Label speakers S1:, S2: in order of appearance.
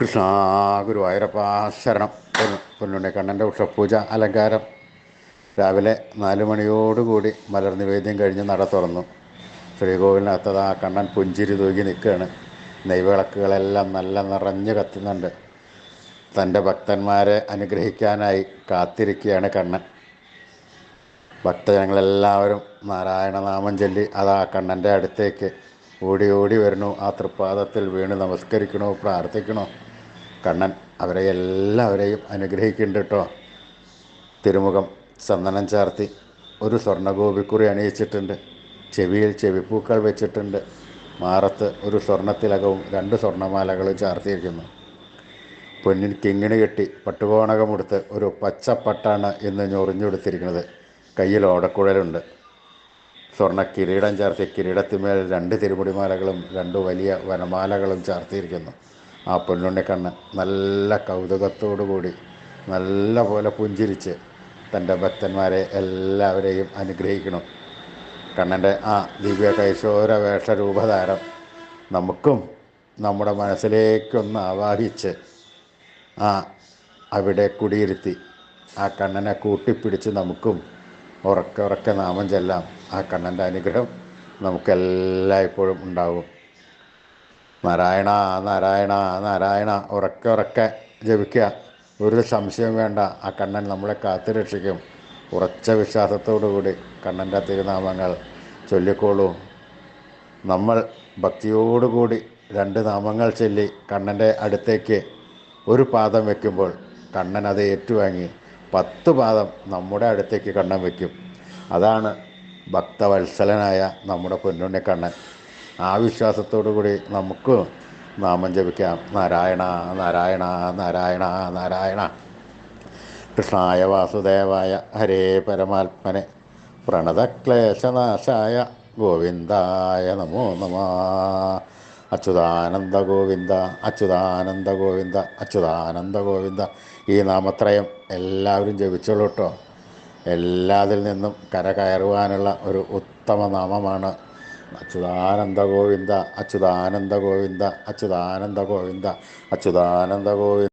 S1: കൃഷ്ണ ഗുരുവായൂരപ്പ ശരണം. പൊന്നു പൊന്നുണ്ണി കണ്ണന്റെ ഉഷപൂജ അലങ്കാരം. രാവിലെ നാല് മണിയോടുകൂടി മലർ നിവേദ്യം കഴിഞ്ഞ് നട തുറന്നു. ശ്രീകോവിലിനകത്തത് ആ കണ്ണൻ പുഞ്ചിരി തൂകി നിൽക്കുകയാണ്. നെയ്വിളക്കുകളെല്ലാം നല്ല നിറഞ്ഞു കത്തുന്നുണ്ട്. തന്റെ ഭക്തന്മാരെ അനുഗ്രഹിക്കാനായി കാത്തിരിക്കുകയാണ് കണ്ണൻ. ഭക്തജനങ്ങളെല്ലാവരും നാരായണനാമം ചൊല്ലി അതാ കണ്ണന്റെ അടുത്തേക്ക് ഓടി ഓടി വരണോ ആ തൃപ്പാദത്തിൽ വീണ് നമസ്കരിക്കണോ പ്രാർത്ഥിക്കണോ? കണ്ണൻ അവരെ എല്ലാവരെയും അനുഗ്രഹിക്കുന്നുണ്ട് കേട്ടോ. തിരുമുഖം ചന്ദനം ചാർത്തി ഒരു സ്വർണഗോപിക്കുറി അണിയിച്ചിട്ടുണ്ട്. ചെവിയിൽ ചെവിപ്പൂക്കൾ വെച്ചിട്ടുണ്ട്. മാറത്ത് ഒരു സ്വർണത്തിലകവും രണ്ട് സ്വർണമാലകൾ ചാർത്തിയിരിക്കുന്നു. പൊന്നിൻ കിങ്ങിണി കെട്ടി പട്ടുകോണകമെടുത്ത് ഒരു പച്ചപ്പട്ടാണ് ഇന്ന് ഞൊറിഞ്ഞെടുത്തിരിക്കുന്നത് കയ്യിൽ ഓടക്കുഴലുണ്ട്. സ്വർണ കിരീടം ചാർത്തി കിരീടത്തിന്മേൽ രണ്ട് തിരുമുടിമാലകളും രണ്ട് വലിയ വനമാലകളും ചാർത്തിയിരിക്കുന്നു. ആ പൊന്നുണ്ണിക്കണ്ണ് നല്ല കൂടി നല്ല പോലെ പുഞ്ചിരിച്ച് തന്റെ ഭക്തന്മാരെ എല്ലാവരെയും അനുഗ്രഹിക്കണം കണ്ണന്റെ ആ ദിവ്യ കൈശോര വേഷരൂപധാരം നമുക്കും നമ്മുടെ മനസ്സിലേക്കൊന്ന് ആവാഹിച്ച് ആ അവിടെ കുടിയിരുത്തി ആ കണ്ണനെ കൂട്ടിപ്പിടിച്ച് നമുക്കും ഉറക്കെ ഉറക്കെ നാമം ചെല്ലാം. ആ കണ്ണന്റെ അനുഗ്രഹം നമുക്കെല്ലായ്പ്പോഴും ഉണ്ടാവും. നാരായണ നാരായണ നാരായണ ഉറക്കെ ഉറക്കെ ജപിക്കുക ഒരു സംശയം വേണ്ട. ആ കണ്ണൻ നമ്മളെ കാത്തു രക്ഷിക്കും. ഉറച്ച വിശ്വാസത്തോടു കൂടി കണ്ണന്റെ തിരുനാമങ്ങൾ ചൊല്ലിക്കോളൂ. നമ്മൾ ഭക്തിയോടുകൂടി രണ്ട് നാമങ്ങൾ ചൊല്ലി കണ്ണന്റെ അടുത്തേക്ക് ഒരു പാദം വയ്ക്കുമ്പോൾ കണ്ണൻ അത് ഏറ്റുവാങ്ങി. പത്ത് പാദം നമ്മുടെ അടുത്തേക്ക് കണ്ണൻ വയ്ക്കും അതാണ് ഭക്തവത്സലനായ നമ്മുടെ പൊന്നുണ്ണി കണ്ണൻ. ആ വിശ്വാസത്തോടു കൂടി നമുക്ക് നാമം ജപിക്കാം. നാരായണ നാരായണ നാരായണ നാരായണ. കൃഷ്ണായ വാസുദേവായ ഹരേ പരമാത്മനെ. പ്രണതക്ലേശനാശായ ഗോവിന്ദായ നമോ നമ. അച്യുതാനന്ദ ഗോവിന്ദ അച്യുതാനന്ദ ഗോവിന്ദ അച്യുതാനന്ദ ഗോവിന്ദ ഈ നാമത്രയം എല്ലാവരും ജപിച്ചോളൂ കേട്ടോ. എല്ലാതിൽ നിന്നും കര കയറുവാനുള്ള ഒരു ഉത്തമ നാമമാണ് അച്യുതാനന്ദ ഗോവിന്ദ അച്യുതാനന്ദ ഗോവിന്ദ അച്യുതാനന്ദ ഗോവിന്ദ അച്യുതാനന്ദ ഗോവിന്ദ